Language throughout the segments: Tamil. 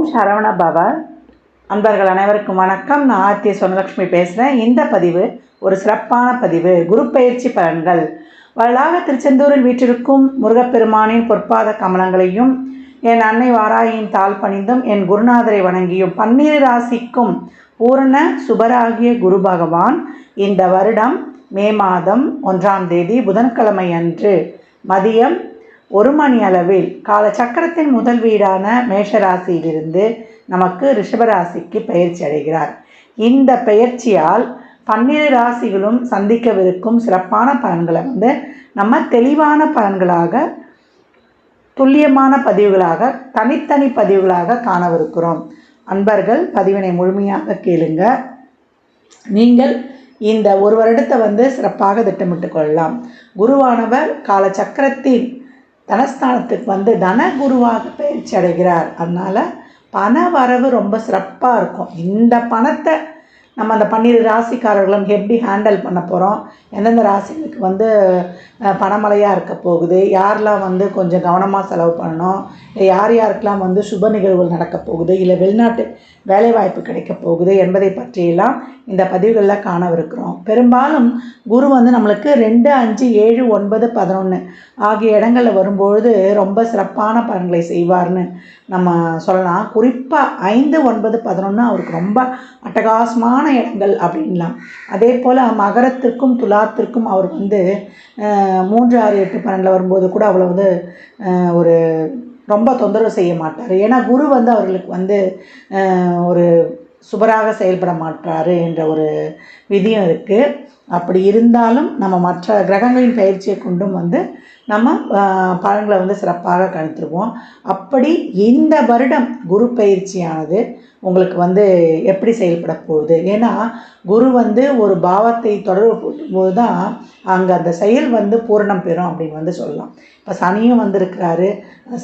ஓம் சரவண பவ. அன்பர்கள் அனைவருக்கும் வணக்கம். நான் ஆர்த்திய சொனலட்சுமி பேசுகிறேன் இந்த பதிவு ஒரு சிறப்பான பதிவு. குரு பயிற்சி பலன்கள். வரலாக திருச்செந்தூரில் வீற்றிருக்கும் முருகப்பெருமானின் பொற்பாத கமலங்களையும் என் அன்னை வாராயின் தாள் பணிந்தும் என் குருநாதரை வணங்கியும் பன்னிரு ராசிக்கும் பூரண சுபராகிய குரு பகவான் இந்த வருடம் மே மாதம் ஒன்றாம் தேதி புதன்கிழமை அன்று மதியம் ஒரு மணி அளவில் கால சக்கரத்தின் முதல் வீடான மேஷராசியிலிருந்து நமக்கு ரிஷபராசிக்கு பயிற்சி அடைகிறார். இந்த பெயர்ச்சியால் பன்னிரு ராசிகளும் சந்திக்கவிருக்கும் சிறப்பான பலன்களை வந்து நம்ம தெளிவான பலன்களாக துல்லியமான பதிவுகளாக தனித்தனி பதிவுகளாக காணவிருக்கிறோம். அன்பர்கள் பதிவினை முழுமையாக கேளுங்க. நீங்கள் இந்த ஒரு வருடத்தை வந்து சிறப்பாக திட்டமிட்டு கொள்ளலாம். குருவானவர் கால சக்கரத்தின் தனஸ்தானத்துக்கு வந்து தன குருவாக பயிற்சி அடைகிறார். அதனால் பண வரவு ரொம்ப சிறப்பாக இருக்கும். இந்த பணத்தை நம்ம அந்த பன்னிரு ராசிக்காரர்களும் எப்படி ஹேண்டில் பண்ண போகிறோம் எந்தெந்த ராசிகளுக்கு வந்து பணமழையாக இருக்க போகுது? யாரெலாம் வந்து கொஞ்சம் கவனமாக செலவு பண்ணணும்? இல்லை யார் யாருக்கெல்லாம் வந்து சுப நிகழ்வுகள் நடக்க போகுது? இல்லை வெளிநாட்டு வேலைவாய்ப்பு கிடைக்க போகுது என்பதை பற்றியெல்லாம் இந்த பதிவுகளில் காணவிருக்கிறோம். பெரும்பாலும் குரு வந்து நம்மளுக்கு ரெண்டு அஞ்சு ஏழு ஒன்பது பதினொன்று ஆகிய இடங்களில் வரும்பொழுது ரொம்ப சிறப்பான பலன்களை செய்வார்னு நம்ம சொல்லலாம். குறிப்பாக ஐந்து ஒன்பது பதினொன்று அவருக்கு ரொம்ப அட்டகாசமான இடங்கள் அப்படின்லாம். அதே போல் மகரத்திற்கும் துலாத்திற்கும் அவர் வந்து மூன்று ஆறு எட்டு பன்னெண்டில் வரும்போது கூட அவ்வளோ வந்து ஒரு ரொம்ப தொந்தரவு செய்ய மாட்டார். ஏன்னா குரு வந்து அவர்களுக்கு வந்து ஒரு சுபராக செயல்பட மாட்டார் என்ற ஒரு விதியும் இருக்குது அப்படி இருந்தாலும் நம்ம மற்ற கிரகங்களின் பயிற்சியை கொண்டும் வந்து நம்ம பலன்களை வந்து சிறப்பாக கணித்துருவோம். அப்படி இந்த வருடம் குரு பயிற்சியானது உங்களுக்கு வந்து எப்படி செயல்பட போகுது? ஏன்னா குரு வந்து ஒரு பாவத்தை தொடர்பு போது தான் அங்கே அந்த செயல் வந்து பூரணம் பெறும் அப்படின்னு வந்து சொல்லலாம். இப்போ சனியும் வந்திருக்கிறாரு.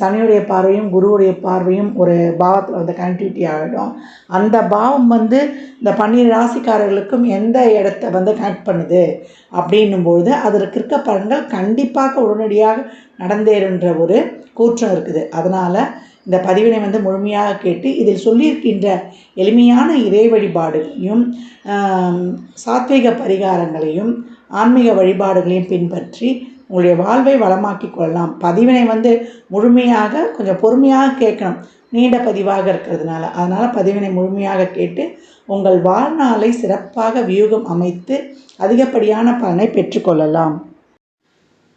சனியுடைய பார்வையும் குருவுடைய பார்வையும் ஒரு பாவத்தில் வந்து கனெக்டிவிட்டி ஆகிடும் அந்த பாவம் வந்து இந்த பன்னீர் ராசிக்காரர்களுக்கும் எந்த இடத்த வந்து கனெக்ட் பண்ணுது? அப்படின்னும்பொழுது அதற்கு இருக்க பலன்கள் கண்டிப்பாக உடனடியாக நடந்தேறுன்ற ஒரு கூற்றம் இருக்குது. அதனால் இந்த பதிவினை வந்து முழுமையாக கேட்டு இதில் சொல்லியிருக்கின்ற எளிமையான இறை வழிபாடுகளையும் ஆம், சாத்வீக பரிகாரங்களையும் ஆன்மீக வழிபாடுகளையும் பின்பற்றி உங்களுடைய வாழ்வை வளமாக்கி கொள்ளலாம். பதிவினை வந்து முழுமையாக கொஞ்சம் பொறுமையாக கேட்கணும். நீண்ட பதிவாக இருக்கிறதுனால. அதனால் பதிவினை முழுமையாக கேட்டு உங்கள் வாழ்நாளை சிறப்பாக வியூகம் அமைத்து அதிகப்படியான பலனை பெற்றுக்கொள்ளலாம்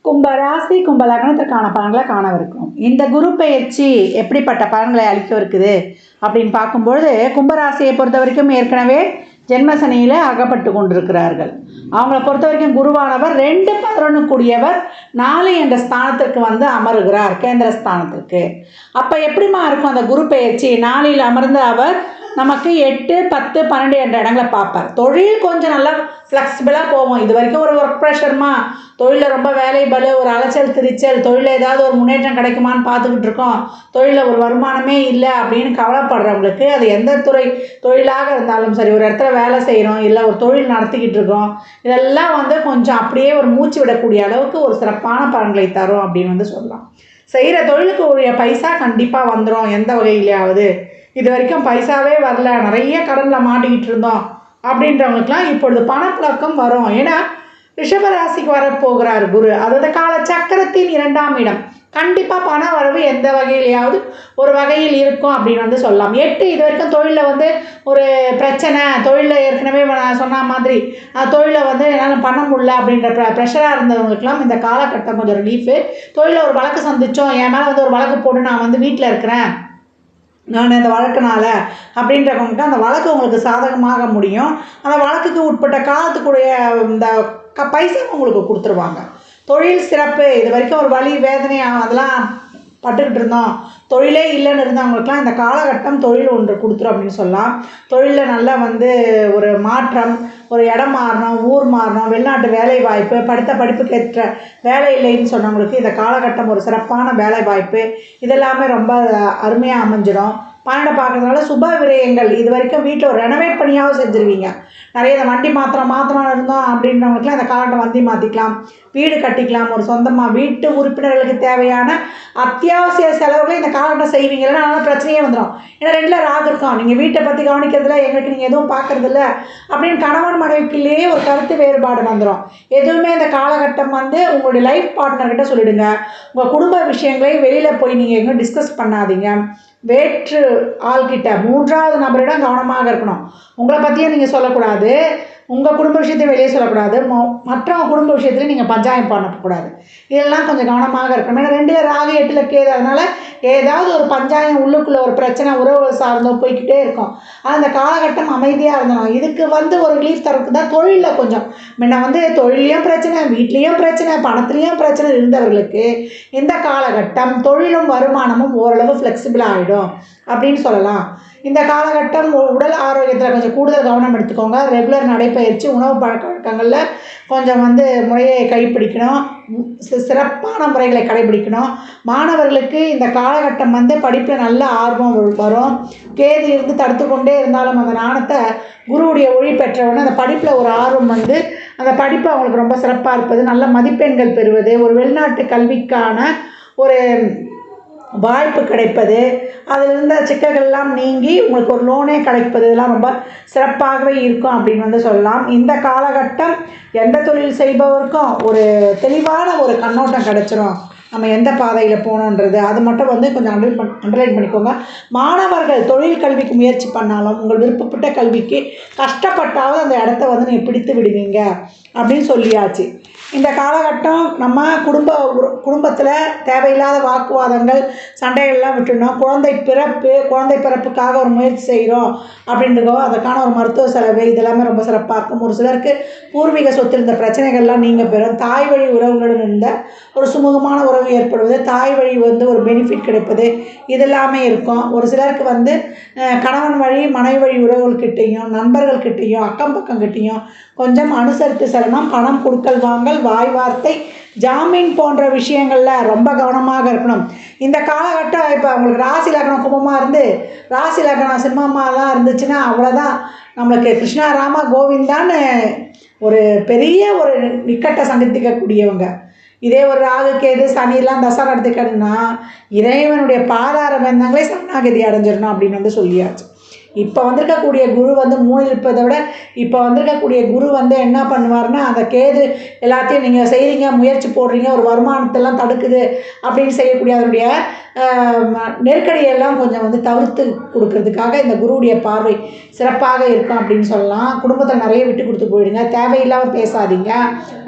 கும்பராசி கும்பலக்னத்திற்கான பலன்களை காணவிருக்கும். இந்த குரு பயிற்சி எப்படிப்பட்ட பலன்களை அளிக்கவிருக்குது அப்படின்னு பார்க்கும்பொழுது கும்பராசியை பொறுத்த வரைக்கும் ஏற்கனவே ஜென்மசனியில் அகப்பட்டு கொண்டிருக்கிறார்கள். அவங்கள பொறுத்த வரைக்கும் குருவானவர் ரெண்டு பதினொன்று கூடியவர் நாலு என்ற ஸ்தானத்திற்கு வந்து அமருகிறார் கேந்திர ஸ்தானத்திற்கு. அப்போ எப்படிமா இருக்கும் அந்த குரு பயிற்சி? நாளில் அமர்ந்த அவர் நமக்கு எட்டு பத்து பன்னெண்டு என்ற இடங்களை பார்ப்பார். தொழில் கொஞ்சம் நல்லா ஃப்ளெக்சிபிளாக போவோம். இது வரைக்கும் ஒரு ஒர்க் ப்ரெஷர்மா தொழிலில் ரொம்ப வேலை பலு ஒரு அலைச்சல் திரிச்சல் தொழிலில் ஏதாவது ஒரு முன்னேற்றம் கிடைக்குமான்னு பார்த்துக்கிட்டு இருக்கோம். தொழிலில் ஒரு வருமானமே இல்லை அப்படின்னு கவலைப்படுறவங்களுக்கு அது எந்த துறை தொழிலாக இருந்தாலும் சரி ஒரு இடத்துல வேலை செய்கிறோம் இல்லை ஒரு தொழில் நடத்திக்கிட்டு இருக்கோம் இதெல்லாம் வந்து கொஞ்சம் அப்படியே ஒரு மூச்சு விடக்கூடிய அளவுக்கு ஒரு சிறப்பான பலன்களை தரும் அப்படின்னு வந்து சொல்லலாம். செய்கிற தொழிலுக்கு உரிய பைசா கண்டிப்பாக வந்துடும் எந்த வகையிலையாவது. இது வரைக்கும் பைசாவே வரல. நிறைய கடனில் மாட்டிக்கிட்டு இருந்தோம். அப்படின்றவங்களுக்குலாம் இப்பொழுது பணப்புழக்கம் வரும். ஏன்னா ரிஷபராசிக்கு வரப்போகிறார் குரு. அதாவது கால சக்கரத்தின் இரண்டாம் இடம். கண்டிப்பாக பண வரவு எந்த வகையிலையாவது ஒரு வகையில் இருக்கும் அப்படின்னு வந்து சொல்லலாம். எட்டு இது வரைக்கும் தொழிலில் வந்து ஒரு பிரச்சனை. தொழிலில் ஏற்கனவே நான் சொன்ன மாதிரி தொழிலை வந்து என்னால் பண்ண முடியல அப்படின்ற ப்ர ப்ரெஷராக இருந்தவங்களுக்குலாம் இந்த காலகட்டம் கொஞ்சம் ரிலீஃபு தொழிலில் ஒரு வழக்கு சந்தித்தோம் என் மேலே வந்து ஒரு வழக்கு போட்டு நான் வந்து வீட்டில் இருக்கிறேன். நான் இந்த வழக்கினால அப்படின்றவங்களுக்கு அந்த வழக்கு உங்களுக்கு சாதகமாக முடியும். அந்த வழக்குக்கு உட்பட்ட காலத்துக்குடைய இந்த க பைசா உங்களுக்கு கொடுத்துருவாங்க. தொழில் சிறப்பு இது வரைக்கும் ஒரு வலி வேதனையாக அதெல்லாம் பட்டுக்கிட்டு இருந்தோம். தொழிலே இல்லைன்னு இருந்தவங்களுக்குலாம் இந்த காலகட்டம் தொழில் ஒன்று கொடுத்துரும் அப்படின்னு சொல்லலாம். தொழிலில் நல்லா வந்து ஒரு மாற்றம் ஒரு இடம் மாறணும் ஊர் மாறணும் வெளிநாட்டு வேலை வாய்ப்பு படித்த படிப்புக்கு ஏற்ற வேலை இல்லைன்னு சொன்னவங்களுக்கு இந்த காலகட்டம் ஒரு சிறப்பான வேலை வாய்ப்பு இதெல்லாமே ரொம்ப அருமையாக அமைஞ்சிடும். பன்னெண்டை பார்க்கறதுனால சுப விரயங்கள் இது வரைக்கும் வீட்டில் ஒரு ரெனோவேட் பண்ணியாவது செஞ்சுருவீங்க. நிறைய இந்த வண்டி மாத்திரம் மாத்திரம் இருந்தோம் அப்படின்றவங்களுக்குலாம் இந்த காலகட்டம் வண்டி மாற்றிக்கலாம் வீடு கட்டிக்கலாம். ஒரு சொந்தமாக வீட்டு உறுப்பினர்களுக்கு தேவையான அத்தியாவசிய செலவுகளை இந்த காலகட்டம் செய்வீங்க. இல்லைன்னா பிரச்சனையே வந்துடும் ஏன்னா ரெண்டில் ராகு இருக்கும். நீங்கள் வீட்டை பற்றி கவனிக்கிறதுல எங்களுக்கு நீங்கள் எதுவும் பார்க்கறதில்ல அப்படின்னு கணவன் மனைவிக்குள்ளேயே ஒரு கருத்து வேறுபாடு வந்துடும் எதுவுமே இந்த காலகட்டம் வந்து உங்களுடைய லைஃப் பார்ட்னர்கிட்ட சொல்லிடுங்க. உங்கள் குடும்ப விஷயங்களை வெளியில் போய் நீங்கள் எங்கேயும் டிஸ்கஸ் பண்ணாதீங்க. வேற்று ஆள்கிட்ட மூன்றாவது நபரிடம் கவனமாக இருக்கணும். உங்களை பற்றியும் நீங்கள் சொல்லக்கூடாது. உங்கள் குடும்ப விஷயத்தை வெளியே சொல்லக்கூடாது. மொ- மற்றவங்க குடும்ப விஷயத்துலையும் நீங்கள் பஞ்சாயம் பண்ணக்கூடாது. இதெல்லாம் கொஞ்சம் கவனமாக இருக்கணும். ஏன்னா ரெண்டில் ராகு எட்டில் கேது அதனால் ஏதாவது ஒரு பஞ்சாயம் உள்ளுக்குள்ளே ஒரு பிரச்சனை உறவுகள் சார்ந்தோ போய்க்கிட்டே இருக்கும். அந்த காலகட்டம் அமைதியாக இருந்தோம் இதுக்கு வந்து ஒரு ரிலீஃப் தரக்கு தான் தொழிலில் கொஞ்சம். முன்ன வந்து தொழிலையும் பிரச்சனை வீட்லேயும் பிரச்சனை பணத்துலேயும் பிரச்சனை இருந்தவர்களுக்கு இந்த காலகட்டம் தொழிலும் வருமானமும் ஓரளவு ஃப்ளெக்சிபிள் ஆகிடும் அப்படின்னு சொல்லலாம். இந்த காலகட்டம் உடல் ஆரோக்கியத்தில் கொஞ்சம் கூடுதல் கவனம் எடுத்துக்கோங்க. ரெகுலர் நடைப்பயிற்சி உணவு பழக்க வழக்கங்களில் கொஞ்சம் வந்து முறையை கைப்பிடிக்கணும் சிறப்பான முறைகளை கடைபிடிக்கணும் மாணவர்களுக்கு இந்த காலகட்டம் வந்து படிப்பில் நல்ல ஆர்வம் வரும். கேது இருந்து தடுத்து கொண்டே இருந்தாலும் அந்த நாணத்தை குருவுடைய ஒழி பெற்றவுடனே அந்த படிப்பில் ஒரு ஆர்வம் வந்து அந்த படிப்பு அவங்களுக்கு ரொம்ப சிறப்பாக இருப்பது நல்ல மதிப்பெண்கள் பெறுவது ஒரு வெளிநாட்டு கல்விக்கான ஒரு வாய்ப்பு கிடைப்பது அதில் இருந்த சிக்கல்கள்லாம் நீங்கி உங்களுக்கு ஒரு லோனே கிடைப்பது இதெல்லாம் ரொம்ப சிறப்பாகவே இருக்கும் அப்படின்னு வந்து சொல்லலாம். இந்த காலகட்டம் எந்த தொழில் செய்பவருக்கும் ஒரு தெளிவான ஒரு கண்ணோட்டம் கிடைச்சிரும். நம்ம எந்த பாதையில் போகணுன்றது. அது மட்டும் வந்து கொஞ்சம் அண்டர் அண்டர்லைன் பண்ணிக்கோங்க. மாணவர்கள் தொழில் கல்விக்கு முயற்சி பண்ணாலும் உங்கள் விருப்பப்பட்ட கல்விக்கு கஷ்டப்பட்டாவது அந்த இடத்த வந்து நீங்கள் பிடித்து விடுவீங்க அப்படின்னு சொல்லியாச்சு. இந்த காலகட்டம் நம்ம குடும்ப குடும்பத்தில் தேவையில்லாத வாக்குவாதங்கள் சண்டைகள்லாம் விட்டுடணும் குழந்தை பிறப்பு குழந்தை பிறப்புக்காக ஒரு முயற்சி செய்கிறோம் அப்படின்றதோ அதற்கான ஒரு மருத்துவ செலவு இதெல்லாமே ரொம்ப சிறப்பாக இருக்கும். ஒரு சிலருக்கு பூர்வீக சொத்து இருந்த பிரச்சனைகள்லாம் நீங்கள் பெறும். தாய் வழி உறவுகளுடன் இருந்த ஒரு சுமூகமான உறவு ஏற்படுவது தாய் வழி வந்து ஒரு பெனிஃபிட் கிடைப்பது இதெல்லாமே இருக்கும். ஒரு சிலருக்கு வந்து கணவன் வழி மனைவி வழி உறவுகள்கிட்டையும் நண்பர்கள்கிட்டையும் அக்கம் பக்கம்கிட்டையும் கொஞ்சம் அனுசரித்து செல்லணும். பணம் கொடுக்கல் வாங்கல் வாய் வார்த்தை ஜாமீன் போன்ற விஷயங்களில் ரொம்ப கவனமாக இருக்கணும். இந்த காலகட்டம் இப்போ அவங்களுக்கு ராசி லக்னம் கும்பமாக இருந்து ராசி லக்னம் சிம்மமாலாம் இருந்துச்சுன்னா அவ்வளோதான் நம்மளுக்கு கிருஷ்ணா ராமா கோவிந்தான்னு ஒரு பெரிய ஒரு நிக்கட்டை சந்திக்கக்கூடியவங்க. இதே ஒரு ராகு கேது சனிலாம் தசா நடத்திக்கணும்னா இறைவனுடைய பாதாரம் வந்தாங்களே சரணாகதி அடைஞ்சிடணும் அப்படின்னு வந்து சொல்லியாச்சு. இப்போ வந்திருக்கக்கூடிய குரு வந்து மூணில் இருப்பதை விட இப்போ வந்திருக்கக்கூடிய குரு வந்து என்ன பண்ணுவார்னா அந்த கேது எல்லாத்தையும் நீங்கள் செய்கிறீங்க முயற்சி போடுறீங்க ஒரு வருமானத்தெல்லாம் தடுக்குது அப்படின்னு செய்யக்கூடிய அதனுடைய நெருக்கடியெல்லாம் கொஞ்சம் வந்து தவிர்த்து கொடுக்கறதுக்காக இந்த குருவுடைய பார்வை சிறப்பாக இருக்கும் அப்படின்னு சொல்லலாம். குடும்பத்தில் நிறைய விட்டு கொடுத்து போயிடுங்க. தேவையில்லாமல் பேசாதீங்க.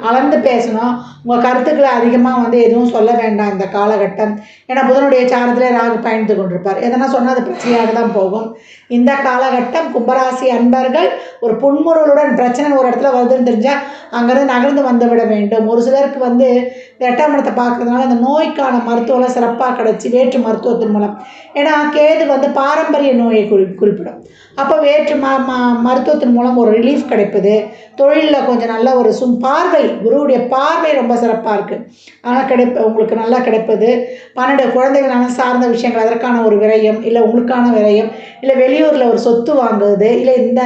அளந்து பேசணும். உங்கள் கருத்துக்களை அதிகமாக வந்து எதுவும் சொல்ல வேண்டாம் இந்த காலகட்டம். ஏன்னா புதனுடைய சாரத்திலே ராகு பயணித்து கொண்டிருப்பார். எதனா சொன்னால் அது பிரச்சனையாக தான் போகும். இந்த காலகட்டம் கும்பராசி அன்பர்கள் ஒரு புன்முருளுடன் பிரச்சனை ஒரு இடத்துல வருதுன்னு தெரிஞ்சால் அங்கேருந்து நகர்ந்து வந்து விட வேண்டும். ஒரு சிலருக்கு வந்து இந்த எட்டாம் இடத்தை பார்க்கறதுனால அந்த நோய்க்கான மருத்துவம்லாம் சிறப்பாக கிடச்சி வேற்று மருத்துவத்தின் மூலம். ஏன்னா கேது வந்து பாரம்பரிய நோயை குறி குறிப்பிடும். அப்போ வேற்று ம ம மருத்துவத்தின் மூலம் ஒரு ரிலீஃப் கிடைப்பது. தொழிலில் கொஞ்சம் நல்ல ஒரு சும் பார்வை குருவுடைய பார்வை ரொம்ப சிறப்பாக இருக்குது ஆனால் கிடைப்ப உங்களுக்கு நல்லா கிடைப்பது. பன்னெண்டு குழந்தைகளான சார்ந்த விஷயங்கள் அதற்கான ஒரு விரயம் இல்லை உங்களுக்கான விரயம் இல்லை வெளியூரில் ஒரு சொத்து வாங்குவது இல்லை இந்த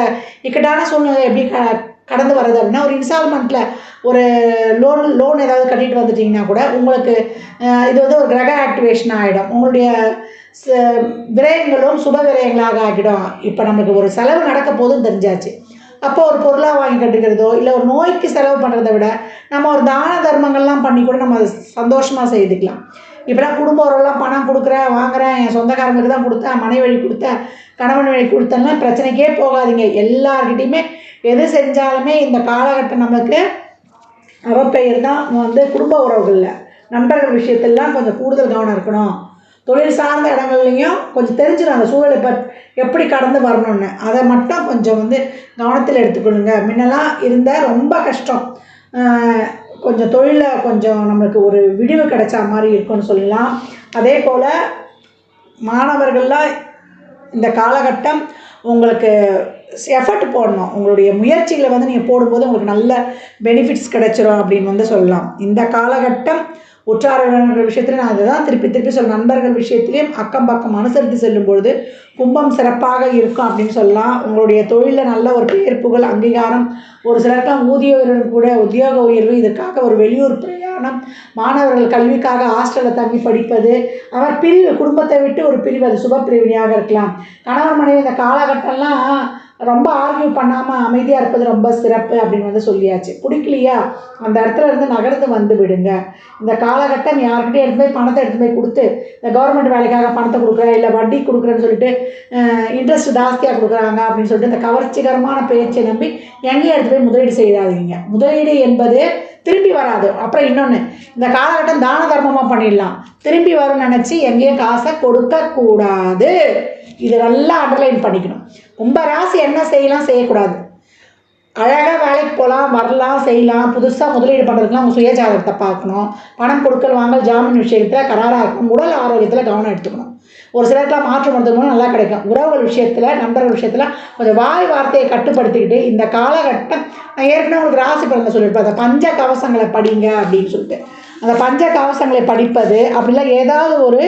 இக்கட்டான சூழ்நிலை எப்படி க கடந்து வர்றது அப்படின்னா ஒரு இன்ஸ்டால்மெண்ட்டில் ஒரு லோன் லோன் ஏதாவது கட்டிட்டு வந்துட்டிங்கன்னா கூட உங்களுக்கு இது வந்து ஒரு கிரக ஆக்டிவேஷன் ஆகிடும் உங்களுடைய விரயங்களும் சுப விரயங்களாக ஆகிடும். இப்போ நமக்கு ஒரு செலவு நடக்க போதும் தெரிஞ்சாச்சு. அப்போ ஒரு பொருளாக வாங்கி கட்டுக்கிறதோ இல்லை ஒரு நோய்க்கு செலவு பண்ணுறதை விட நம்ம ஒரு தான தர்மங்கள்லாம் பண்ணி கூட நம்ம அதை சந்தோஷமாக செய்துக்கலாம். இப்போலாம் குடும்ப உறவுலாம் பணம் கொடுக்குறேன் வாங்குறேன் என் சொந்தக்காரங்களுக்கு தான் கொடுத்தேன் மனை வழி கொடுத்தேன் கணவன் வழி கொடுத்தேன்னா பிரச்சனைக்கே போகாதீங்க. எல்லார்கிட்டையுமே எது செஞ்சாலுமே இந்த காலகட்டம் நம்மளுக்கு அவப்பெயர் தான் வந்து குடும்ப உறவுகளில். நண்பர்கள் விஷயத்திலலாம் கொஞ்சம் கூடுதல் கவனம் இருக்கணும். தொழில் சார்ந்த இடங்கள்லையும் கொஞ்சம் தெரிஞ்சிடும் அந்த சூழலை பத் எப்படி கடந்து வரணும்னு. அதை மட்டும் கொஞ்சம் வந்து கவனத்தில் எடுத்துக்கொள்ளுங்க. முன்னெல்லாம் இருந்தால் ரொம்ப கஷ்டம். கொஞ்சம் தொழிலில் கொஞ்சம் நம்மளுக்கு ஒரு விடிவு கிடைச்ச மாதிரி இருக்கும்னு சொல்லலாம். அதே போல் மாணவர்கள்லாம் இந்த காலகட்டம் உங்களுக்கு எஃபர்ட் போடணும். உங்களுடைய முயற்சிகளை வந்து நீங்கள் போடும்போது உங்களுக்கு நல்ல பெனிஃபிட்ஸ் கிடைச்சிரும் அப்படின்னு வந்து சொல்லலாம். இந்த காலகட்டம் உற்றார் உறவினர்கள் விஷயத்துல நான் அதுதான் திருப்பி திருப்பி சொல்ல நண்பர்கள் விஷயத்திலையும் அக்கம் பக்கம் அனுசரித்து செல்லும் பொழுது கும்பம் சிறப்பாக இருக்கும் அப்படின்னு சொல்லலாம். உங்களுடைய தொழிலில் நல்ல ஒரு பெயர் புகழ் அங்கீகாரம் ஒரு சிலருக்குலாம் ஊதிய உயர்வு கூட உத்தியோக உயர்வு இதற்காக ஒரு வெளியூர் பிரயாணம் மாணவர்கள் கல்விக்காக ஹாஸ்டலில் தங்கி படிப்பது அவர் பிரிவு குடும்பத்தை விட்டு ஒரு பிரிவு அது சுப பிரிவினையாக இருக்கலாம். கணவர் மனைவி இந்த காலகட்டம்லாம் ரொம்ப ஆர்கியூ பண்ணாமல் அமைதியாக இருப்பது ரொம்ப சிறப்பு அப்படின்னு வந்து சொல்லியாச்சு. பிடிக்கலையா? அந்த இடத்துல இருந்து நகர்ந்து வந்து விடுங்க. இந்த காலகட்டம் யார்கிட்டயும் எடுத்து போய் பணத்தை எடுத்து போய் கொடுத்து இந்த கவர்மெண்ட் வேலைக்காக பணத்தை கொடுக்குறேன் இல்லை வட்டி கொடுக்குறேன்னு சொல்லிட்டு இன்ட்ரெஸ்ட் ஜாஸ்தியாக கொடுக்குறாங்க அப்படின்னு சொல்லிட்டு இந்த கவர்ச்சிகரமான பேச்சை நம்பி எங்கேயும் எடுத்து போய் முதலீடு செய்யாதீங்க. முதலீடு என்பது திரும்பி வராது. அப்புறம் இன்னொன்று இந்த காலகட்டம் தான தர்மமாக பண்ணிடலாம். திரும்பி வரும் நினச்சி எங்கேயும் காசை கொடுக்கக்கூடாது இது நல்லா அண்டர்லைன் பண்ணிக்கணும். கும்ப ராசி என்ன செய்யலாம் செய்யக்கூடாது. அழகாக வேலைக்கு போகலாம் வரலாம் செய்யலாம். புதுசாக முதலீடு பண்ணுறதுக்குலாம் அவங்க சுயஜாதகத்தை பார்க்கணும். பணம் கொடுக்கல் வாங்கல் ஜாமீன் விஷயத்தில் கராராக இருக்கணும். உடல் ஆரோக்கியத்தில் கவனம் எடுத்துக்கணும். ஒரு சிலருக்குலாம் மாற்றம் மருத்துவ நல்லா கிடைக்கும். உறவுகள் விஷயத்தில் நண்பர்கள் விஷயத்தில் கொஞ்சம் வாய் வார்த்தையை கட்டுப்படுத்திக்கிட்டு இந்த காலகட்டம் நான் ஏற்கனவே உங்களுக்கு ராசி பலனை சொல்லியிருப்பேன். அந்த பஞ்ச கவசங்களை படிங்க அப்படின்னு சொல்லிட்டு. அந்த பஞ்ச கவசங்களை படிப்பது அப்படிலாம் ஏதாவது ஒரு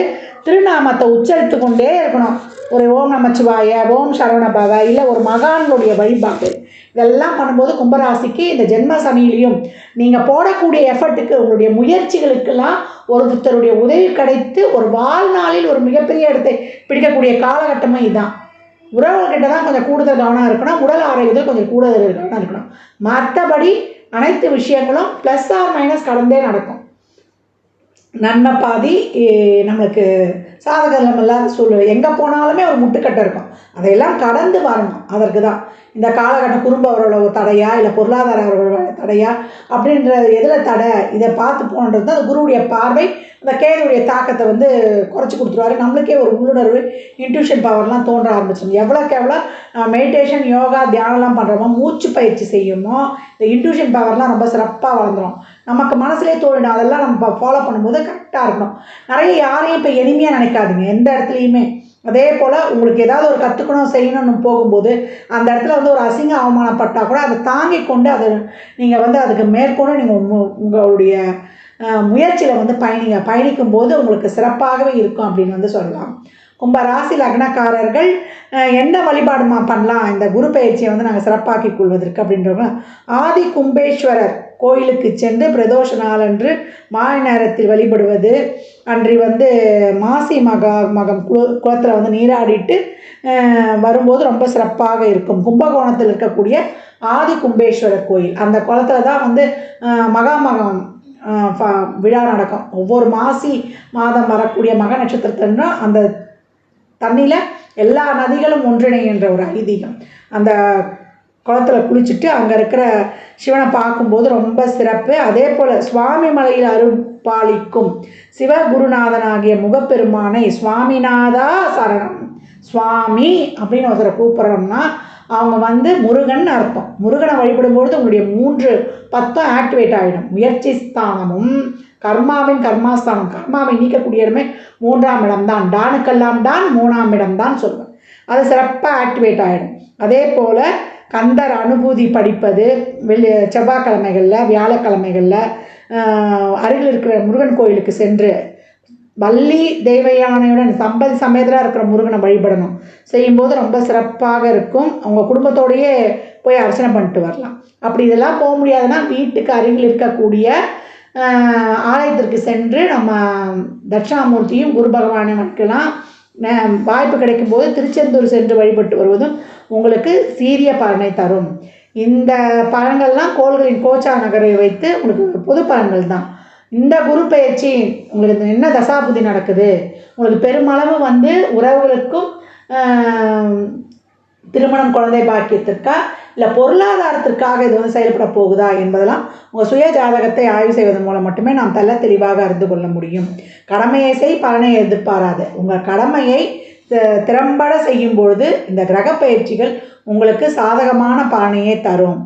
திருநாமத்தை உச்சரித்து கொண்டே இருக்கணும். ஒரு ஓம் நமச்சிவாய ஓம் சரவணபவ இல்லை ஒரு மகான்களுடைய வழிபாடு. இதெல்லாம் பண்ணும்போது கும்பராசிக்கு இந்த ஜென்ம சனியிலையும் நீங்கள் போடக்கூடிய எஃபர்ட்டுக்கு உங்களுடைய முயற்சிகளுக்கெல்லாம் ஒருத்தருடைய உதவி கிடைத்து ஒரு வாழ்நாளில் ஒரு மிகப்பெரிய இடத்தை பிடிக்கக்கூடிய காலகட்டமும் இதுதான் உறவுகிட்ட தான் கொஞ்சம் கூடுதல் கவனம் இருக்கணும் உடல் ஆரோக்கியத்தில் கொஞ்சம் கூடுதல் கவனம் இருக்கணும். மற்றபடி அனைத்து விஷயங்களும் ப்ளஸ் ஆர் மைனஸ் கடந்தே நடக்கும். நன்மை பாதி நம்மளுக்கு சாதகம் இல்லாத சூழ்நிலை. எங்கே போனாலுமே ஒரு முட்டுக்கட்டை இருக்கும். அதையெல்லாம் கடந்து வரணும். அதற்கு தான். இந்த காலகட்டம் குடும்ப உறவு தடையா இல்லை பொருளாதார தடையா அப்படின்ற எதில் தடை இதை பார்த்து போன்றது தான் அந்த குருவுடைய பார்வை. அந்த கேதுடைய தாக்கத்தை வந்து குறைச்சி கொடுத்துருவாரு. நம்மளுக்கே ஒரு உள்ளுணர்வு இன்ட்யூஷன் பவர்லாம் தோன்ற ஆரம்பிச்சிடும். எவ்வளோக்கு எவ்வளோ மெடிடேஷன் யோகா தியானம்லாம் பண்ணுறோமோ மூச்சு பயிற்சி செய்யுமோ இந்த இன்ட்யூஷன் பவர்லாம் ரொம்ப சிறப்பாக வளர்ந்துடும் நமக்கு மனசுலேயே தோணிடும் அதெல்லாம் நம்ம ஃபாலோ பண்ணும்போது கரெக்டாக இருக்கணும். நிறைய யாரையும் இப்போ எளிமையாக நினைக்காதீங்க. எந்த இடத்துலையுமே. அதே போல் உங்களுக்கு ஏதாவது ஒரு கற்றுக்கணும் செய்யணும்னு போகும்போது அந்த இடத்துல வந்து ஒரு அசிங்க அவமானப்பட்டால் கூட அதை தாங்கி கொண்டு அதை நீங்கள் வந்து அதுக்கு மேற்கொண்டு நீங்கள் உங்களுடைய முயற்சியில் வந்து பயணிங்க. பயணிக்கும் போது உங்களுக்கு சிறப்பாகவே இருக்கும் அப்படின்னு வந்து சொல்லலாம். கும்ப ராசி லக்னக்காரர்கள் எந்த என்ன வழிபாடுமா பண்ணலாம்? இந்த குரு பயிற்சியை வந்து நாங்கள் சிறப்பாக்கிக் கொள்வதற்கு அப்படின்றவங்க ஆதி கும்பேஸ்வரர். கோயிலுக்கு சென்று பிரதோஷ நாள் அன்று மாலை நேரத்தில் வழிபடுவது. அன்றி வந்து மாசி மகா மகம் குள குளத்தில் வந்து நீராடிட்டு வரும்போது ரொம்ப சிறப்பாக இருக்கும். கும்பகோணத்தில் இருக்கக்கூடிய ஆதி கும்பேஸ்வரர் கோயில். அந்த குளத்துல தான் வந்து மகாமகம் ஃப- விழா நடக்கும். ஒவ்வொரு மாசி மாதம் வரக்கூடிய மக நட்சத்திரத்துன்னா அந்த தண்ணியில் எல்லா நதிகளும் ஒன்றிணைகின்ற ஒரு ஐதீகம். அந்த குளத்துல குளிச்சுட்டு அங்கே இருக்கிற சிவனை பார்க்கும்போது ரொம்ப சிறப்பு. அதே போல் சுவாமி மலையில் அருள்பாலிக்கும் சிவகுருநாதனாகிய முகப்பெருமானை சுவாமிநாதா சரணம். சுவாமி அப்படின்னு ஒருத்தரை கூப்பிட்றோம்னா அவங்க வந்து முருகன் அர்த்தம். முருகனை வழிபடும்பொழுது உங்களுடைய மூன்று பத்தும் ஆக்டிவேட் ஆகிடும் முயற்சி ஸ்தானமும் கர்மாவின் கர்மாஸ்தானம். கர்மாவை நீக்கக்கூடிய இடமே மூன்றாம் இடம்தான். டானுக்கெல்லாம் டான் மூணாம் இடம்தான் சொல்லுவேன் அது சிறப்பாக ஆக்டிவேட் ஆகிடும் அதே போல் கந்தர் அனுபூதி படிப்பது வெள்ளி செவ்வாய்க்கிழமைகளில் வியாழக்கிழமைகளில் அருகில் இருக்கிற முருகன் கோயிலுக்கு சென்று வள்ளி தேவயானையுடன் சம்பதி சமயத்தில் இருக்கிற முருகனை வழிபடணும். செய்யும்போது ரொம்ப சிறப்பாக இருக்கும். அவங்க குடும்பத்தோடையே போய் அர்ச்சனை பண்ணிட்டு வரலாம். அப்படி இதெல்லாம் போக முடியாதுன்னா வீட்டுக்கு அருகில் இருக்கக்கூடிய ஆலயத்திற்கு சென்று நம்ம தட்சிணாமூர்த்தியும் குரு பகவானையும் வணங்கலாம் வாய்ப்பு வாய்ப்பு கிடைக்கும்போது திருச்செந்தூர் சென்று வழிபட்டு வருவதும் உங்களுக்கு சீரிய பலனை தரும். இந்த பலன்கள்லாம் கோள்களின் கோச்சா நகரை வைத்து உங்களுக்கு பொது பலன்கள் தான். இந்த குரு பயிற்சி உங்களுக்கு என்ன தசாபுதி நடக்குது? உங்களுக்கு பெருமளவு வந்து உறவுகளுக்கும் திருமணம் குழந்தை பாக்கியத்திற்கா? இல்லை பொருளாதாரத்திற்காக இது வந்து செயல்பட போகுதா என்பதெல்லாம் உங்கள் சுய ஜாதகத்தை ஆய்வு செய்வதன் மூலம் மட்டுமே நாம் தள்ள தெளிவாக அறிந்து கொள்ள முடியும். கடமையை செய் பலனை எதிர்பாராது. உங்கள் கடமையை திறம்பட செய்யும் பொழுது இந்த கிரக பயிற்சிகள் உங்களுக்கு சாதகமான பலனையே தரும்.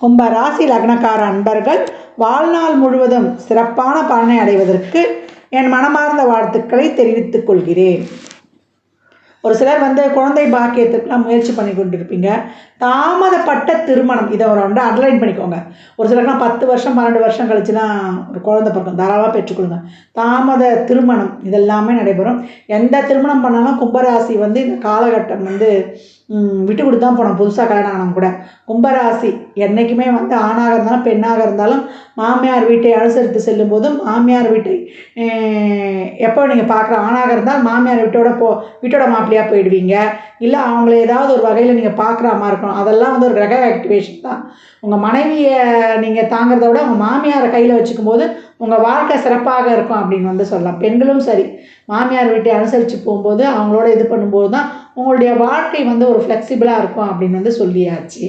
உங்கள் ராசி லக்னக்கார அன்பர்கள் வாழ்நாள் முழுவதும் சிறப்பான பலனை அடைவதற்கு என் மனமார்ந்த வாழ்த்துக்களை தெரிவித்துக் கொள்கிறேன். ஒரு சிலர் வந்து குழந்தை பாக்கியத்துக்குலாம் முயற்சி பண்ணி கொண்டிருப்பீங்க. தாமதப்பட்ட திருமணம் இதை ஒரு வந்து அண்டர்லைன் பண்ணிக்கோங்க. ஒரு சிலருக்குலாம் பத்து வருஷம் பன்னெண்டு வருஷம் கழிச்சுலாம் ஒரு குழந்தை பிறக்கும். தாராளமாக பெற்றுக்கொள்ளுங்க. தாமத திருமணம் இதெல்லாமே நடைபெறும். எந்த திருமணம் பண்ணாலும் கும்பராசி வந்து இந்த காலகட்டம் வந்து விட்டு கொடுத்து தான் போனோம். புதுசாக கல்யாணம் ஆனவங்க கூட. கும்பராசி என்றைக்குமே வந்து ஆணாக இருந்தாலும் பெண்ணாக இருந்தாலும் மாமியார் வீட்டை அனுசரித்து செல்லும் போதும் மாமியார் வீட்டை எப்போ நீங்கள் பார்க்குற ஆணாக இருந்தால் மாமியார் வீட்டோட போ வீட்டோட மாப்பிள்ளையாக போயிடுவீங்க. இல்லை அவங்கள ஏதாவது ஒரு வகையில் நீங்கள் பார்க்குற மாதிரி இருக்கணும். அதெல்லாம் வந்து ஒரு கிரக ஆக்டிவேஷன் தான். உங்கள் மனைவியை நீங்கள் தாங்கிறத விட உங்கள் மாமியாரை கையில் வச்சுக்கும் போது உங்கள் வாழ்க்கை சிறப்பாக இருக்கும் அப்படின்னு வந்து சொல்லலாம். பெண்களும் சரி. மாமியார் வீட்டை அனுசரித்து போகும்போது அவங்களோட இது பண்ணும்போது தான் உங்களுடைய வாழ்க்கை வந்து ஒரு ஃப்ளெக்சிபிளாக இருக்கும் அப்படின்னு வந்து சொல்லியாச்சு.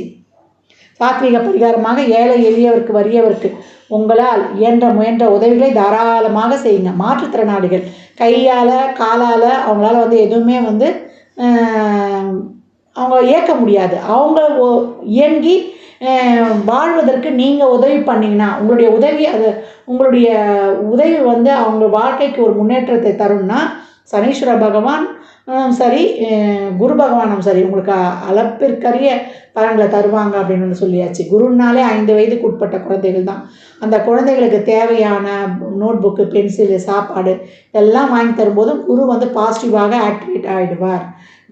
சாத்விக பரிகாரமாக ஏழை எளியவருக்கு வறியவருக்கு உங்களால் இயன்ற முயன்ற உதவிகளை தாராளமாக செய்யுங்க. மாற்றுத்திறனாளிகள். கையால் காலால் அவங்களால வந்து எதுவுமே வந்து அவங்க இயக்க முடியாது. அவங்க ஓ இயங்கி வாழ்வதற்கு நீங்கள் உதவி பண்ணிங்கன்னா உங்களுடைய உதவி அது உங்களுடைய உதவி வந்து அவங்க வாழ்க்கைக்கு ஒரு முன்னேற்றத்தை தரும்னா சனீஸ்வர பகவான் சரி. குரு பகவானும் சரி உங்களுக்கு அளப்பிற்கரிய பலன்களை தருவாங்க அப்படின்னு சொல்லியாச்சு. குருன்னாலே ஐந்து வயதுக்கு உட்பட்ட குழந்தைகள் தான். அந்த குழந்தைகளுக்கு தேவையான நோட் புக்கு பென்சிலு சாப்பாடு எல்லாம் வாங்கி தரும்போது குரு வந்து பாசிட்டிவாக ஆக்டிவேட் ஆகிடுவார்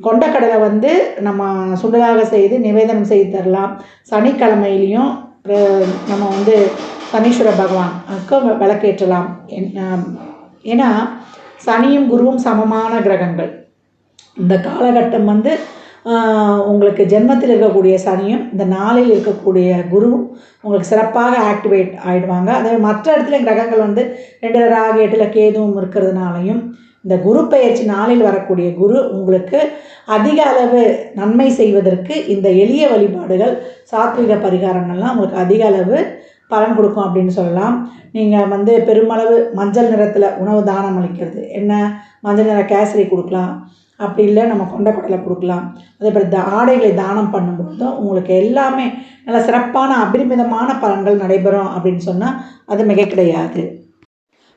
கொண்டக்கடலை வந்து நம்ம சுண்டலாக செய்து நிவேதனம் செய்து தரலாம். சனிக்கிழமையிலையும் நம்ம வந்து சனீஸ்வர பகவானுக்கு விளக்கேற்றலாம் என்- ஏன்னா சனியும் குருவும் சமமான கிரகங்கள். இந்த காலகட்டம் வந்து உங்களுக்கு ஜென்மத்தில் இருக்கக்கூடிய சனியும் இந்த நாளில் இருக்கக்கூடிய குருவும் உங்களுக்கு சிறப்பாக ஆக்டிவேட் ஆகிடுவாங்க அதே மற்ற இடத்துல கிரகங்கள் வந்து ரெண்டு ராகு எட்டில் கேதுவும் இருக்கிறதுனாலையும் இந்த குரு பெயர்ச்சி நாளில் வரக்கூடிய குரு உங்களுக்கு அதிக அளவு நன்மை செய்வதற்கு இந்த எளிய வழிபாடுகள் சாத்விக பரிகாரங்கள்லாம் உங்களுக்கு அதிக அளவு பலன் கொடுக்கும் அப்படின்னு சொல்லலாம். நீங்கள் வந்து பெருமளவு மஞ்சள் நிறத்தில் உணவு தானம் அளிக்கிறது. என்ன? மஞ்சள் நிற கேசரி கொடுக்கலாம். அப்படி இல்லை நம்ம கொண்டக்கடலை கொடுக்கலாம். அதே போல் த ஆடைகளை தானம் பண்ணும்போது உங்களுக்கு எல்லாமே நல்ல சிறப்பான அபரிமிதமான பலன்கள் நடைபெறும் அப்படின்னு சொன்னால் அது மிக கிடையாது.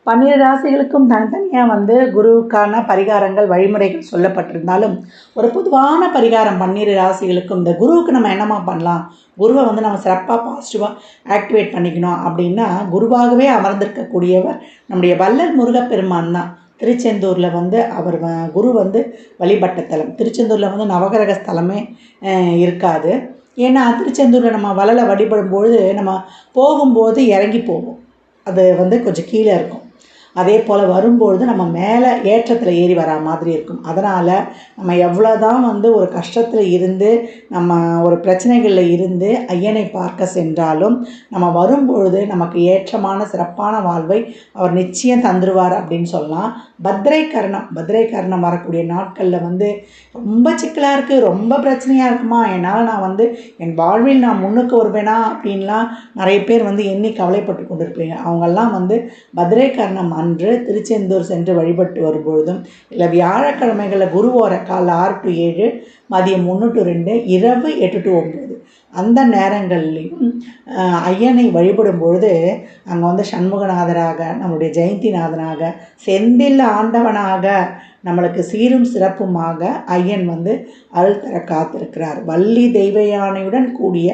பன்னிரு ராசிகளுக்கும் தனித்தனியாக வந்து குருவுக்கான பரிகாரங்கள் வழிமுறைகள் சொல்லப்பட்டிருந்தாலும் ஒரு பொதுவான பரிகாரம் பன்னிரு ராசிகளுக்கும் இந்த குருவுக்கு நம்ம என்னமா பண்ணலாம்? குருவை வந்து நம்ம சிறப்பாக பாசிட்டிவாக ஆக்டிவேட் பண்ணிக்கணும் அப்படின்னா குருவாகவே அமர்ந்திருக்கக்கூடியவர் நம்முடைய வல்லல் முருகப்பெருமான் தான். திருச்செந்தூரில் வந்து அவர் வ- குரு வந்து வழிபட்ட தலம் திருச்செந்தூரில் வந்து நவகிரக ஸ்தலமே இருக்காது. ஏன்னா திருச்செந்தூரில் நம்ம வள்ளலை வழிபடும்பொழுது நம்ம போகும்போது இறங்கி போவோம். அது வந்து கொஞ்சம் கீழே இருக்கும். அதே போல் வரும்பொழுது நம்ம மேலே ஏற்றத்தில் ஏறி வரா மாதிரி இருக்கும். அதனால் நம்ம எவ்வளோ தான் வந்து ஒரு கஷ்டத்தில் இருந்து நம்ம ஒரு பிரச்சனைகளில் இருந்து ஐயனை பார்க்க சென்றாலும் நம்ம வரும்பொழுது நமக்கு ஏற்றமான சிறப்பான வாழ்வை அவர் நிச்சயம் தந்துருவார் அப்படின்னு சொல்லலாம். பத்ரை கர்ணம் பத்ரை கர்ணம் வரக்கூடிய நாட்களில் வந்து ரொம்ப சிக்கலாக இருக்குது ரொம்ப பிரச்சனையாக இருக்குமா? என்னால் நான் வந்து என் வாழ்வில் நான் முன்னுக்கு வருவேனா? அப்படின்லாம் நிறைய பேர் வந்து எண்ணி கவலைப்பட்டு கொண்டிருப்பீங்க. அவங்கெல்லாம் வந்து பத்ரை கர்ணம் அன்று திருச்செந்தூர் சென்று வழிபட்டு வரும்பொழுதும் இல்லை வியாழக்கிழமைகளில் குருவோர காலைல ஆறு டு ஏழு மதியம் ஒன்று டு ரெண்டு இரவு எட்டு டு ஒம்பது. அந்த நேரங்கள்லையும் ஐயனை வழிபடும் பொழுது அங்கே வந்து சண்முகநாதராக நம்மளுடைய ஜெயந்திநாதனாக செந்தில் ஆண்டவனாக நம்மளுக்கு சீரும் சிறப்புமாக ஐயன் வந்து அருள் தர காத்திருக்கிறார். வள்ளி தெய்வ யானையுடன் கூடிய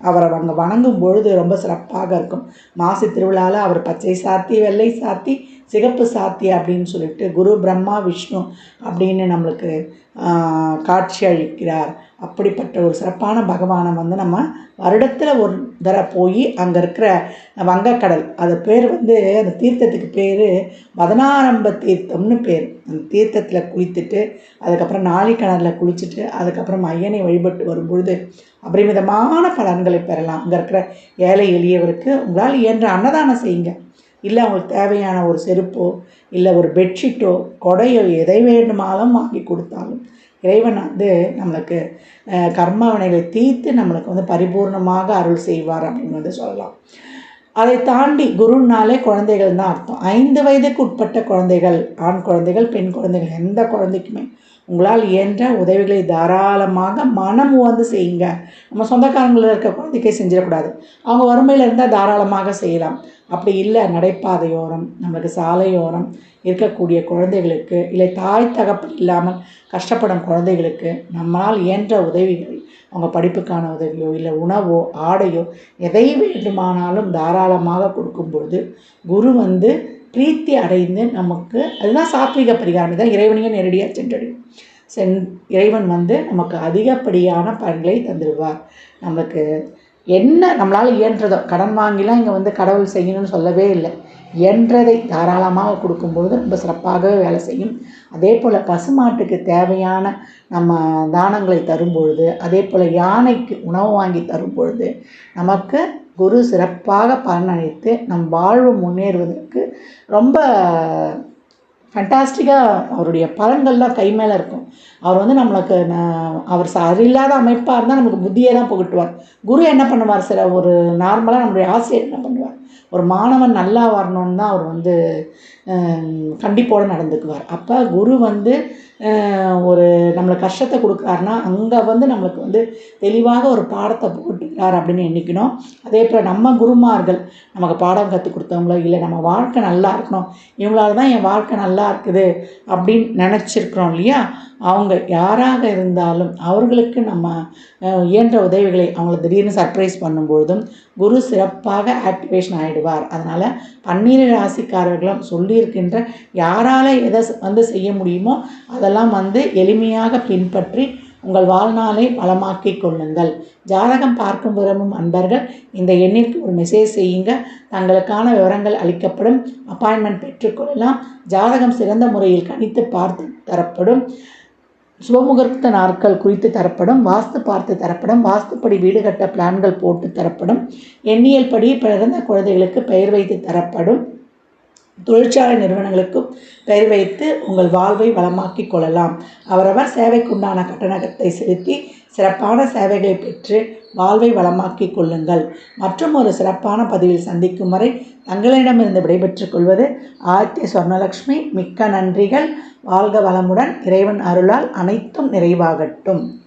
அவரை அங்கே வணங்கும் பொழுது ரொம்ப சிறப்பாக இருக்கும். மாசி திருவிழாவில் அவர் பச்சை சாத்தி வெள்ளை சாத்தி சிகப்பு சாத்தி அப்படின்னு சொல்லிட்டு குரு பிரம்மா விஷ்ணு அப்படின்னு நம்மளுக்கு காட்சி அளிக்கிறார். அப்படிப்பட்ட ஒரு சிறப்பான பகவானை வந்து நம்ம வருடத்தில் ஒரு தடவை போய் அங்கே இருக்கிற வங்கக்கடல் அது பேர் வந்து அந்த தீர்த்தத்துக்கு பேர் பதினாரம்ப தீர்த்தம்னு பேர். அந்த தீர்த்தத்தில் குளித்துட்டு அதுக்கப்புறம் நாளி கிணறுல குளிச்சுட்டு அதுக்கப்புறம் ஐயனை வழிபட்டு வரும்பொழுது அபரிமிதமான பலன்களை பெறலாம். அங்கே இருக்கிற ஏழை எளியவருக்கு உங்களால் இயன்ற அன்னதானம் செய்யுங்க. இல்லை அவங்களுக்கு தேவையான ஒரு செருப்போ இல்லை ஒரு பெட்ஷீட்டோ கொடையோ எதை வேண்டுமானாலும் வாங்கி கொடுத்தாலும் இறைவன் வந்து நம்மளுக்கு கர்மாவனைகளை தீர்த்து நம்மளுக்கு வந்து பரிபூர்ணமாக அருள் செய்வார் அப்படின்னு வந்து சொல்லலாம். அதை தாண்டி குருனாலே குழந்தைகள் தான் அர்த்தம். ஐந்து வயதுக்கு உட்பட்ட குழந்தைகள் ஆண் குழந்தைகள் பெண் குழந்தைகள் எந்த குழந்தைக்குமே உங்களால் இயன்ற உதவிகளை தாராளமாக மனம் உவந்து செய்யுங்க. நம்ம சொந்தக்காரங்களில் இருக்க குழந்தைக்கே செஞ்சிடக்கூடாது. அவங்க வறுமையில் இருந்தால் தாராளமாக செய்யலாம். அப்படி இல்லை நடைபாதையோரம் நம்மளுக்கு சாலையோரம் இருக்கக்கூடிய குழந்தைகளுக்கு இல்லை தாய் தகப்பன் இல்லாமல் கஷ்டப்படும் குழந்தைகளுக்கு நம்மளால் இயன்ற உதவிகள் அவங்க படிப்புக்கான உதவியோ இல்லை உணவோ ஆடையோ எதை வேண்டுமானாலும் தாராளமாக கொடுக்கும் பொழுது குரு வந்து பிரீத்தி அடைந்து நமக்கு அதுதான் சாத்விக பரிகாரம். இதான் இறைவனையும் நேரடியாக சென்றடையும். சென் இறைவன் வந்து நமக்கு அதிகப்படியான பலன்களை தந்துடுவார் நமக்கு என்ன நம்மளால் இயன்றதோ கடன் வாங்கிலாம் இங்கே வந்து கடவுள் செய்யணும்னு சொல்லவே இல்லை. இயன்றதை தாராளமாக கொடுக்கும்பொழுது ரொம்ப சிறப்பாகவே வேலை செய்யும். அதே போல் பசுமாட்டுக்கு தேவையான நம்ம தானங்களை தரும் பொழுது அதே போல் யானைக்கு உணவு வாங்கி தரும் பொழுது நமக்கு குரு சிறப்பாக பலனளித்து நம் வாழ்வு முன்னேறுவதற்கு ரொம்ப ஃபண்டாஸ்டிக்காக அவருடைய பலன்கள்லாம் கை மேலே இருக்கும். அவர் வந்து நம்மளுக்கு ந- அவர் சரியில்லாத அமைப்பாக இருந்தால் நமக்கு புத்தியை தான் புகட்டுவார். குரு என்ன பண்ணுவார் சில ஒரு நார்மலாக நம்மளுடைய ஆசிரியர் என்ன பண்ணுவார்? ஒரு மாணவன் நல்லா வரணும்னு தான் அவர் வந்து கண்டிப்போடு நடந்துக்குவார். அப்போ குரு வந்து ஒரு நம்மளுக்கு கஷ்டத்தை கொடுக்குறாருன்னா அங்கே வந்து நம்மளுக்கு வந்து தெளிவாக ஒரு பாடத்தை போட்டுக்கிறார் அப்படின்னு எண்ணிக்கணும். அதே போல் நம்ம குருமார்கள் நமக்கு பாடம் கற்றுக் கொடுத்தவங்களோ இல்லை நம்ம வாழ்க்கை நல்லா இருக்கணும் இவங்களால தான் என் வாழ்க்கை நல்லா இருக்குது அப்படின்னு நினச்சிருக்கிறோம் இல்லையா? அவங்க யாராக இருந்தாலும் அவர்களுக்கு நம்ம இயன்ற உதவிகளை அவங்கள திடீர்னு சர்ப்ரைஸ் பண்ணும்பொழுதும் குரு சிறப்பாக ஆக்டிவேஷன் ஆகிடுவார் அதனால் பன்னீர் ராசிக்காரர்களும் சொல்லியிருக்கின்ற யாரால் எதை வந்து செய்ய முடியுமோ அதெல்லாம் வந்து எளிமையாக பின்பற்றி உங்கள் வாழ்நாளை வளமாக்கிக் கொள்ளுங்கள். ஜாதகம் பார்க்கும் விரும்பும் அன்பர்கள் இந்த எண்ணிற்கு ஒரு மெசேஜ் செய்யுங்க. தங்களுக்கான விவரங்கள் அளிக்கப்படும். அப்பாயின்மெண்ட் பெற்றுக்கொள்ளலாம் ஜாதகம் சிறந்த முறையில் கணித்து பார்த்து தரப்படும். சுபமுகூர்த்த நாட்கள் குறித்து தரப்படும் வாஸ்து பார்த்து தரப்படும் வாஸ்துப்படி வீடு கட்ட பிளான்கள் போட்டு தரப்படும் எண்ணியல் படி பிறந்த குழந்தைகளுக்கு பெயர் வைத்து தரப்படும் தொழிற்சாலை நிறுவனங்களுக்கும் பெயர் வைத்து உங்கள் வாழ்வை வளமாக்கிக் கொள்ளலாம். அவரவர் சேவைக்குண்டான கட்டணத்தை செலுத்தி சிறப்பான சேவைகளை பெற்று வாழ்வை வளமாக்கிக் கொள்ளுங்கள். மற்றும் ஒரு சிறப்பான பதிவில் சந்திக்கும் வரை தங்களிடமிருந்து விடைபெற்றுக் கொள்வது ஆதித்ய சொர்ணலக்ஷ்மி. மிக்க நன்றிகள். வாழ்க வளமுடன். இறைவன் அருளால் அனைத்தும் நிறைவாகட்டும்.